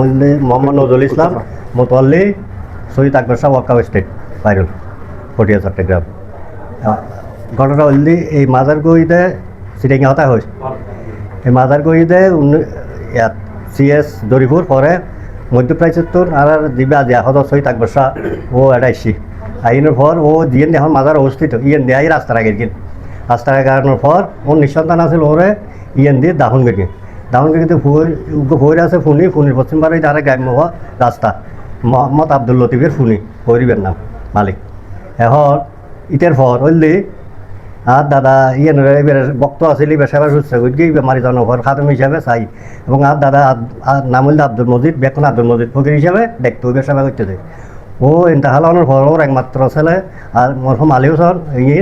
মোহাম্মদ নজরুল ইসলাম মোতোয়াল্লি শহীদ আকবর শাহ ওয়াক্কাব স্টেট বাইরুল পটিয়া চট্টগ্রাম। ঘটনা হল্লি এই মাজার গইতে সিটিং হতা হয়েছে এই মাজার গইতে ইয়াত সি এস দরিপুর পরে মধ্যপ্রাচ্যত্তর আর আর দিবে আজি আহত শহীদ আকবর শাহ ও এটাইছি আইনের পর ও দিয়ে এখন মাজার অবস্থিত। ইয়েন দিয়ে রাস্তার আগে গিয়ে রাস্তার আগে গাড়ানোর পর ওর নিঃসন্তান আছিল ওরে ইয়েন দিয়ে দাহন গেছে ফুল ভৈর আছে ফুনি, ফুনির পশ্চিম পারে তারা গ্রাম্য হওয়া রাস্তা, মোহাম্মদ আব্দুল লতিফের ফুনি পরিবের নাম, মালিক। এখন, ইটের পর হইলি আর দাদা ইয়ে বক্ত আছিল, এবার সেবা সুস্থ গিয়ে মারি যাওয়ার পর খাদম হিসাবে চাই। এবং আর দাদা নাম হইলে আব্দুল মজিদ বেতন আব্দুল মজিদ ফকির হিসাবে দেখতে হইবে, সেবা করতে দেয় ও ইন্তাহালানোর পর ওর একমাত্র ছেলে, আর মরহম আলী হোসেন ইয়ে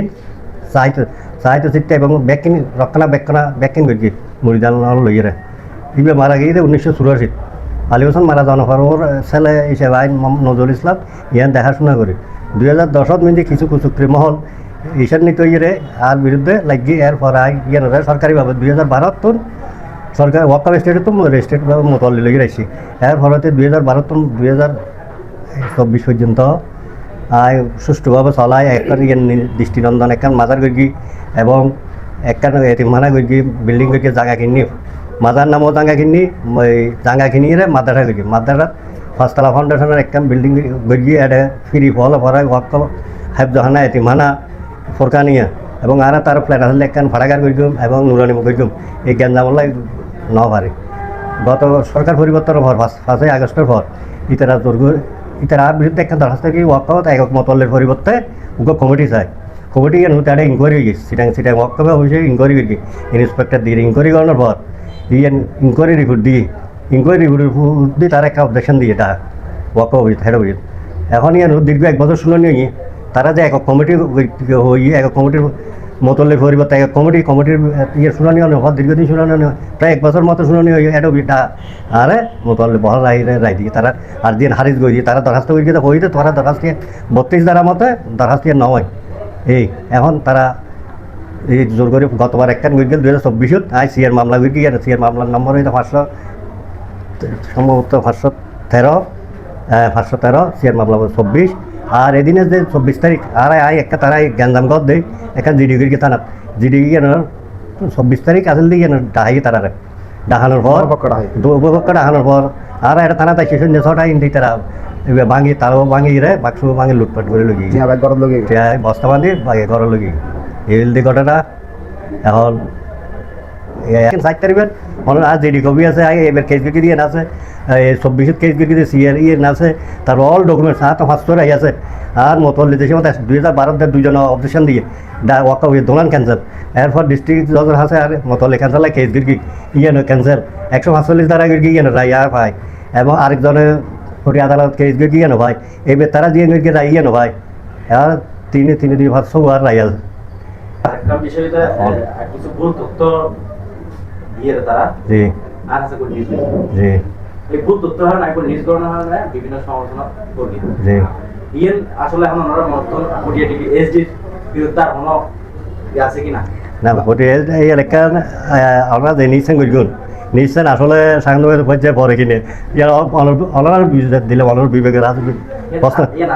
চাইতে চাইতে চিত্তে এবং ব্যাকিং রক্ষণা বেক্ষণা ব্যাকিং করি মুড়িদান লইয়ে ইবে মারা গিয়ে উনিশশো চুরাশি। আলী হোসেন মারা যাওয়ার পর ওর ছেলে হিসেবে আইন নজরুল ইসলাম ইয়ান দেখাশোনা করে। দুই হাজার দশত মিন্দি কিছু কুচুক্রি মহল ঈশান নীতি ইয়ে আর বিরুদ্ধে লাগি এর পর আই ইয়ে নয় সরকারিভাবে দুই হাজার বারোত্তর সরকার ওয়াকাব স্টেটে তো রেস্টেট মোতল্লি লেগে রাখছি এর ফলতে দুই হাজার বারোত্তর দুই হাজার চব্বিশ পর্যন্ত আয় সুষ্ঠুভাবে চলায়। একখান দৃষ্টিনন্দন, একখান মাজার গর্গি এবং একখান এতিমানা গর্গি, বিল্ডিং গর্গি জায়গা কিনি। মাজার নামও ওই জায়গা কিনিয়ে মাদ্রাসা গর্গি মাদ্রাসা পাঁচতলা ফাউন্ডেশনের একখান বিল্ডিং গর্গি এটা ফ্রি ফল ভরাই ওয়াক্ক হাফজাহানা এতিমানা ফোরকানিয়া এবং আর তার ফ্ল্যাট আসলে একখান ফাড়াগার গর্গম এবং নুরানি গর্গম এই গ্যাঞ্জামলাই ন পারে গত সরকার পরিবর্তনের পর পাঁচ পাঁচই আগস্টের পর ইতারা দুর্গ ইতারা আর বিরুদ্ধে একটা দরখাস্ত কি ওয়াকআউট একক মতলের পরিবর্তে উগ্র কমিটি চায় কমিটি কেন তারা ইনকোয়ারি গেছে। সিটাং সিটাং ওয়াকআপে অবশ্যই ইনকোয়ারি করে ইন্সপেক্টর দিয়ে ইনকোয়ারি করানোর পর ইয়ে ইনকোয়ারি রিপোর্ট দিয়ে ইনকোয়ারি রিপোর্ট দিয়ে তারা একটা অবজেকশন দিয়ে এটা ওয়াকআপ হয়েছে হেড হয়েছে এখন ইয়ান দীর্ঘ এক বছর শুনানি হয়ে তারা যে একক কমিটি হয়ে একক কমিটির মতলের পরিবর্তে এক কমিটি কমিটির ইয়ে শুনানি হয় হওয়ার দীর্ঘদিন শুনানি হয় প্রায় এক বছর মতো শুনানি হয় এটা বিটা আরে, মতলে বহাল রাই রাই দিয়ে তারা, আর দিন হারিজ গই দিয়ে তারা দরখাস্ত করে হইতে তারা দরখাস্ত বত্রিশ দ্বারা মতে দরখাস্ত নয়। এই, এখন তারা এই জোর করে গতবার একখান গই গেল দু হাজার চব্বিশত আই সিআর মামলা গই গিয়ে সিআর মামলার নম্বর হইতে পাঁচশো সম্ভবত পাঁচশো তেরো পাঁচশো তেরো সিআর মামলা চব্বিশ। আর এদিনে যে চব্বিশ তারিখ আর আই একটা তারা গ্যাঞ্জাম গদ দেয় একটা জিডি গিয়ে থানাত। জিডি গিয়ে চব্বিশ তারিখ আসল দিয়ে ডাহাই তারা ডাহানোর পর উপভোগ ডাহানোর পর আর এটা থানা তাই শেষ ছটা ইন্দি তারা এবার ভাঙি তারাও ভাঙি রে বাক্স ভাঙি লুটপাট করে লগি বস্তা বাগে ঘর লগি এই দি ঘটনা এখন সাত তারিখের মনে আর জেডি কপি আছে এবার কেস বিক্রি দিয়ে আছে এই কেস বিক্রি দিয়ে সিআর ইয়ে আছে তার অল ডকুমেন্টস আর তো আই আছে। আর মতল দেশের মধ্যে দুই হাজার বারোতে দুইজন অবজেকশন দিয়ে। দা, ওয়াকা হয়ে দোকান ক্যান্সেল এরপর ডিস্ট্রিক্ট জজের আছে আর মতলে ক্যান্সেল কেস গিরগি ইয়ে নো ক্যান্সেল একশো পাঁচচল্লিশ দ্বারা গিরগি ইয়ে রাই আর ভাই। এবং আরেকজনে কোটি আদালত কেস গিরগি ইয়ে ভাই। এবার তারা দিয়ে গিরগি রাই ইয়ে ভাই। আর তিনি তিনি দুই ভাত সব আর রাই আছে। একটা বিষয়টা কিছু ভুল তথ্য দিয়ে তারা জি। আর আছে করে নিউজ জি। এই ভুল তথ্য হয় না এখন নিউজ করানো হয় না বিভিন্ন সমালোচনা করি। জি। ইয়েন আসলে এখন ওনারা মতন কোটিয়া টিভি এসডি বিরুদ্ধে আর কোনো ইয়ে আছে কিনা? না হোটেল এই এলাকার আমরা যে নিচ্ছেন গুণ? নিচ্ছেন আসলে সাংবাদিক পর্যায়ে পরে কিনে। ইয়ার অনার দিলে অনার বিবেকের ইয়েন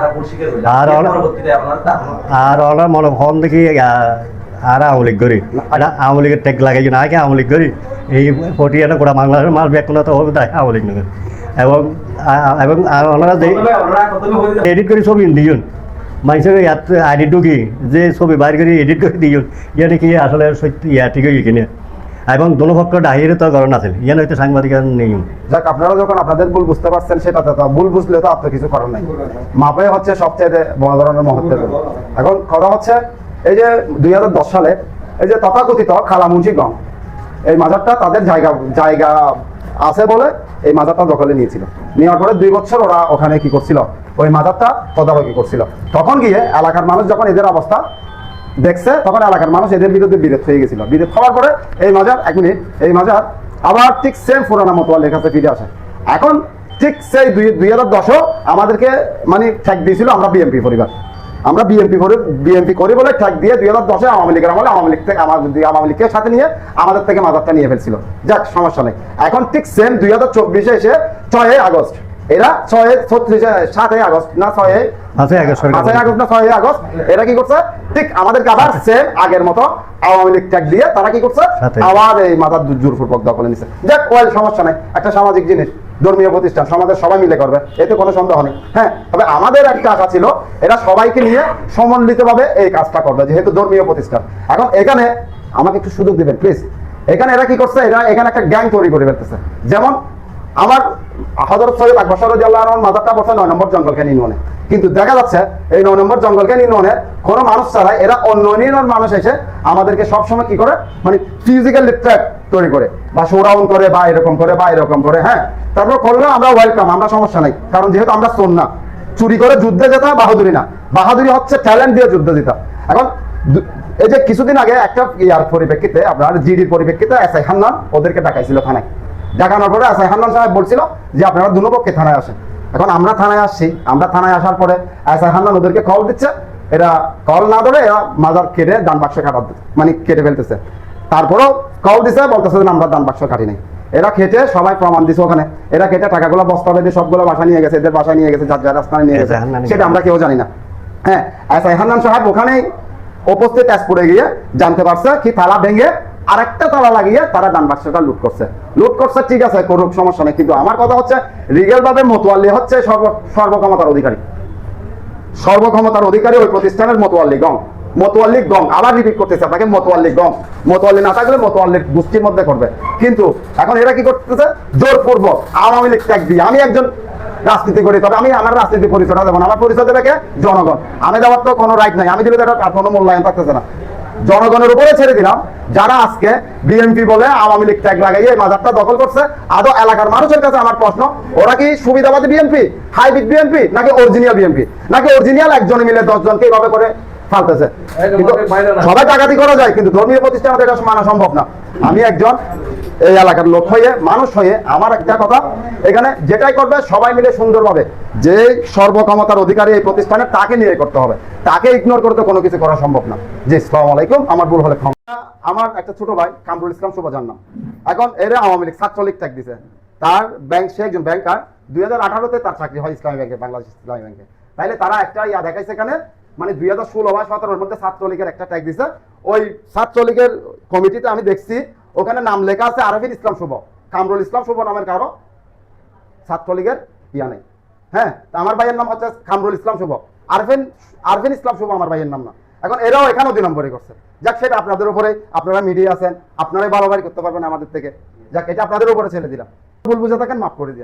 আর আর অনার মনে ফোন দেখি আর আওয়ামী লীগ করি। এটা আওয়ামী লীগের ট্যাগ লাগাই না আগে আওয়ামী লীগ করি। এই পটিয়াটা গোটা বাংলাদেশের মাল বেকুনা তো হবে তাই আওয়ামী লীগ নগর এবং এবং ওনারা যে এডিট করে ছবি দিয়ন। মানুষের ইয়াত আইডি ঢুকি যে ছবি বাইর করে এডিট করে দিয়ন। ইয়ে নাকি আসলে সত্যি ইয়া ঠিক হয়ে কিনে? এবং দোনো পক্ষ ডাহিরে তো গরম আছে। ইয়ান হয়তো সাংবাদিক নেই। যাক আপনারা যখন আপনাদের ভুল বুঝতে পারছেন সেটা তো ভুল বুঝলে তো আপনার কিছু করার নাই। মাপে হচ্ছে সবচেয়ে বড় ধরনের মহত্বের গুণ। এখন কথা হচ্ছে এই যে দুই হাজার দশ সালে, এই যে তথাকথিত খালামুন্সিগঞ্জ এই মাজারটা তাদের জায়গা জায়গা আছে বলে এই মাজারটা দখলে নিয়েছিল। নেওয়ার পরে দুই বছর ওরা ওখানে কি করছিল? ওই মাজারটা তদারকি করছিল। তখন গিয়ে এলাকার মানুষ যখন এদের অবস্থা দেখছে, তখন এলাকার মানুষ এদের বিরুদ্ধে বিরোধ হয়ে গেছিল। বিরোধ হওয়ার পরে এই মাজার, এক মিনিট, এই মাজার আবার ঠিক সেম পুরানা মতো লেখাতে ফিরে আসে। এখন ঠিক সেই দুই দুই হাজার দশও আমাদেরকে মানে ঠেক দিয়েছিল আমরা বিএমপি পরিবার। আমরা বিএমপি করে বিএমপি করি বলে ঠেক দিয়ে দুই হাজার দশে আওয়ামী লীগের আমলে আওয়ামী লীগ থেকে আওয়ামী লীগকে সাথে নিয়ে আমাদের থেকে মাজারটা নিয়ে ফেলছিল। যাক সমস্যা নেই। এখন ঠিক সেম দুই হাজার চব্বিশে এসে ছয় আগস্ট। এরা ছয় ছত্রিশে সাতই আগস্ট না ছয় পাঁচই আগস্ট না ছয় আগস্ট। এরা কি করছে? ঠিক আমাদেরকে আবার সেম আগের মতো আওয়ামী লীগ ট্যাগ দিয়ে তারা কি করছে? আবার এই মাথার জোরপূর্বক দখলে নিছে। যাক ওয়েল সমস্যা নাই। একটা সামাজিক জিনিস। ধর্মীয় প্রতিষ্ঠান, সমাজের সবাই মিলে করবে, এতে কোনো সন্দেহ নেই। হ্যাঁ তবে আমাদের একটা আশা ছিল, এরা সবাইকে নিয়ে সমন্বিতভাবে এই কাজটা করবে, যেহেতু ধর্মীয় প্রতিষ্ঠান। এখন এখানে আমাকে একটু সুযোগ দিবেন প্লিজ এখানে এরা কি করছে? এরা এখানে একটা গ্যাং তৈরি করে ফেলতেছে। যেমন আমার হজরত সৈয়দ আকবর আল্লাহ মাজারটা বসে নয় নম্বর জঙ্গলকে নির্মাণে কিন্তু দেখা যাচ্ছে এই নয় নম্বর জঙ্গলকে নির্মাণে কোনো মানুষ ছাড়াই এরা অন্য নির্মাণ মানুষ এসে আমাদেরকে সবসময় কি করে? মানে ফিজিক্যাল ট্র্যাক তৈরি করে। বা শোডাউন করে, বা এরকম করে, বা এরকম করে হ্যাঁ? তারপর করলে আমরা ওয়েলকাম আমরা সমস্যা নাই। কারণ যেহেতু আমরা শোন না চুরি করে যুদ্ধে যেতে, বাহাদুরি না। বাহাদুরি হচ্ছে ট্যালেন্ট দিয়ে যুদ্ধ যেতে। এখন এই যে কিছুদিন আগে একটা ইয়ার পরিপ্রেক্ষিতে, আপনার জিডির পরিপ্রেক্ষিতে এস আই হান্নান ওদেরকে ডাকাইছিল থানায়। দেখানোর পরে আসাই হান্নান সাহেব বলছিল যে আপনারা দুনো পক্ষে থানায় আসেন। এখন আমরা থানায় আসছি আমরা থানায় আসার পরে আসাই হান্নান ওদেরকে কল দিচ্ছে। এরা কল না ধরে এরা মাজার কেটে দান বাক্স কাটা মানে কেটে ফেলতেছে। তারপরেও কল দিছে বলতেছে যে আমরা দান বাক্স কাটি নাই। এরা খেটে সবাই প্রমাণ দিছে ওখানে। এরা খেটে টাকাগুলো বস্তা বেঁধে সবগুলো বাসা নিয়ে গেছে এদের বাসায় নিয়ে গেছে যার যার স্থানে নিয়ে গেছে। সেটা আমরা কেউ জানি না। হ্যাঁ এসআই হান্নান সাহেব ওখানেই উপস্থিত তেজপুরে গিয়ে জানতে পারছে কি থালা ভেঙে আরেকটা তালা লাগিয়ে তারা ডান বাক্সটা লুট করছে। লুট করছে, ঠিক আছে, করুক, সমস্যা নেই। কিন্তু আমার কথা হচ্ছে রিগেল ভাবে মতোয়াল্লি হচ্ছে সর্ব সর্বক্ষমতার অধিকারী। সর্বক্ষমতার অধিকারী ওই প্রতিষ্ঠানের মতোয়াল্লি গং। মতোয়াল্লি গং। আবার রিপিট করতেছে আপনাকে গং। মতোয়াল্লি না থাকলে মতোয়াল্লি গোষ্ঠীর মধ্যে করবে। কিন্তু এখন এরা কি করতেছে? জোরপূর্বক আওয়ামী লীগ ত্যাগ দিয়ে। আমি একজন রাজনীতি করি, তবে আমি আমার রাজনীতি পরিচয়টা দেবো আমার পরিচয় দেবে জনগণ। আমি দেওয়ার তো কোনো রাইট নাই। আমি দিলে তো কোনো মূল্যায়ন থাকতেছে না। জনগণের উপরে ছেড়ে দিলাম যারা আজকে বিএনপি বলে আওয়ামী লীগ ট্যাগ লাগাইয়ে এই মাজারটা দখল করছে আদৌ এলাকার মানুষের কাছে আমার প্রশ্ন ওরা কি সুবিধাবাদী বিএনপি হাইব্রিড বিএনপি নাকি অরিজিনাল বিএনপি? নাকি অরিজিনাল একজন মিলে দশজনকে এইভাবে করে ফালতেছে? সবাই ডাকাতি করা যায় কিন্তু ধর্মীয় প্রতিষ্ঠান এটা মানা সম্ভব না। আমি একজন এই এলাকার লোক হয়ে, মানুষ হয়ে আমার একটা কথা, এখানে যেটাই করবে সবাই মিলে সুন্দরভাবে যে সর্বক্ষমতার অধিকারী এই প্রতিষ্ঠানে তাকে নিয়ে করতে হবে, তাকে ইগনোর করতে কোনো কিছু করা সম্ভব না। জি সালাম আলাইকুম, আমার ভুল হলে আমার একটা ছোট ভাই, কামরুল ইসলাম সুবাজার নাম। এখন এরা আওয়ামী লীগ ছাত্রলীগ ট্যাগ দিছে। তার ব্যাংক সে একজন ব্যাংকার দুই হাজার আঠারোতে তার চাকরি হয় ইসলামী ব্যাংকে, বাংলাদেশ ইসলামী ব্যাংকে। তাইলে তারা একটা ইয়া দেখাইছে এখানে মানে দুই হাজার ষোলো বা সতেরোর মধ্যে ছাত্রলীগের একটা ট্যাগ দিছে। ওই ছাত্রলীগের কমিটিতে আমি দেখছি ওখানে নাম লেখা আছে আরফিন ইসলাম শুভ। কামরুল ইসলাম শুভ নামের কারও ছাত্রলীগের ইয়া নেই। হ্যাঁ আমার ভাইয়ের নাম হচ্ছে কামরুল ইসলাম শুভ। আরফিন আরফিন ইসলাম শুভ আমার ভাইয়ের নাম না। এখন এরাও এখানে দুই নম্বরই করছে। যাক, সেটা আপনাদের উপরে, আপনারা মিডিয়া আছেন, আপনারাই ভালো করতে পারবেন আমাদের থেকে। যাক, এটা আপনাদের উপরে ছেড়ে দিলাম। ভুল বুঝে থাকেন, মাফ করে দিন